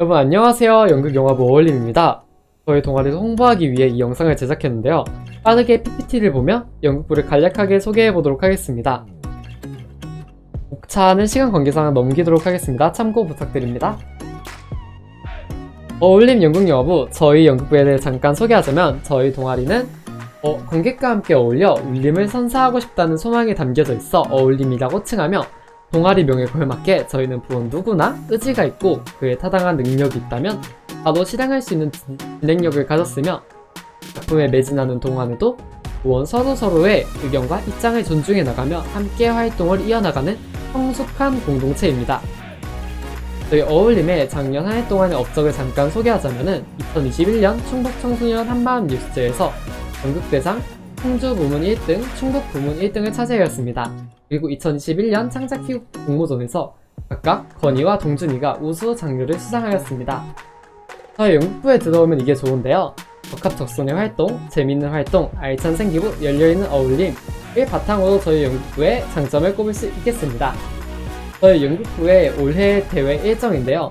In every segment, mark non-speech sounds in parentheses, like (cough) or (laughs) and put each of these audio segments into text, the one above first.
여러분 안녕하세요. 연극영화부 어울림입니다. 저희 동아리를 홍보하기 위해 이 영상을 제작했는데요. 빠르게 PPT를 보며 연극부를 간략하게 소개해보도록 하겠습니다. 목차는 시간 관계상 넘기도록 하겠습니다. 참고 부탁드립니다. 어울림 연극영화부 저희 연극부에 대해 잠깐 소개하자면 저희 동아리는 어, 관객과 함께 어울려 울림을 선사하고 싶다는 소망이 담겨져 있어 어울림이라고 칭하며 동아리 명에 걸맞게 저희는 부원 누구나 의지가 있고 그에 타당한 능력이 있다면 바로 실행할 수 있는 진- 진행력을 가졌으며 작품에 매진하는 동안에도 부원 서로서로의 의견과 입장을 존중해 나가며 함께 활동을 이어나가는 성숙한 공동체입니다. 저희 어울림의 작년 한 해 동안의 업적을 잠깐 소개하자면은 2021년 충북 청소년 한마음 뉴스제에서 연극대상 청주 부문 1등, 충북 부문 1등을 차지하였습니다. 그리고 2021년 창작기획 공모전에서 각각 건희와 동준이가 우수 장르를 수상하였습니다. 저희 연극부에 들어오면 이게 좋은데요. 적합적선의 활동, 재밌는 활동, 알찬 생기부, 열려있는 어울림 을 바탕으로 저희 연극부의 장점을 꼽을 수 있겠습니다. 저희 연극부의 올해 대회 일정인데요.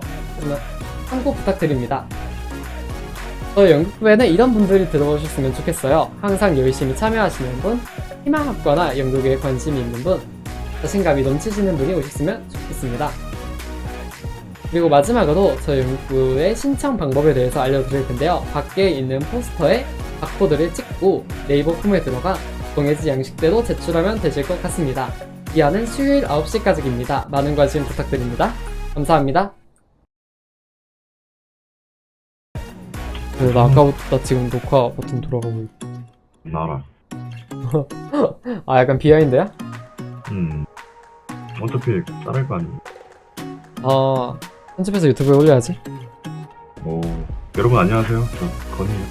참고 부탁드립니다. 저희 연극부에는 이런 분들이 들어오셨으면 좋겠어요. 항상 열심히 참여하시는 분, 희망학과나 연극에 관심이 있는 분, 자신감이 넘치시는 분이 오셨으면 좋겠습니다. 그리고 마지막으로 저희 연극부의 신청 방법에 대해서 알려드릴 텐데요. 밖에 있는 포스터에 바코드를 찍고 네이버 폼에 들어가 정해진 양식대로 제출하면 되실 것 같습니다. 기한은 수요일 9시까지입니다. 많은 관심 부탁드립니다. 감사합니다. 네, 나 아까부터 지금 녹화 버튼 돌아가고 있... 나라. (laughs) 아 약간 비하인드야? 음. 어차피 따를 거 아니야. 아 편집해서 유튜브에 올려야지 뭐 여러분 안녕하세요. 저 건이에요.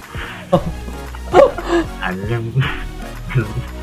(laughs) 안녕. (laughs)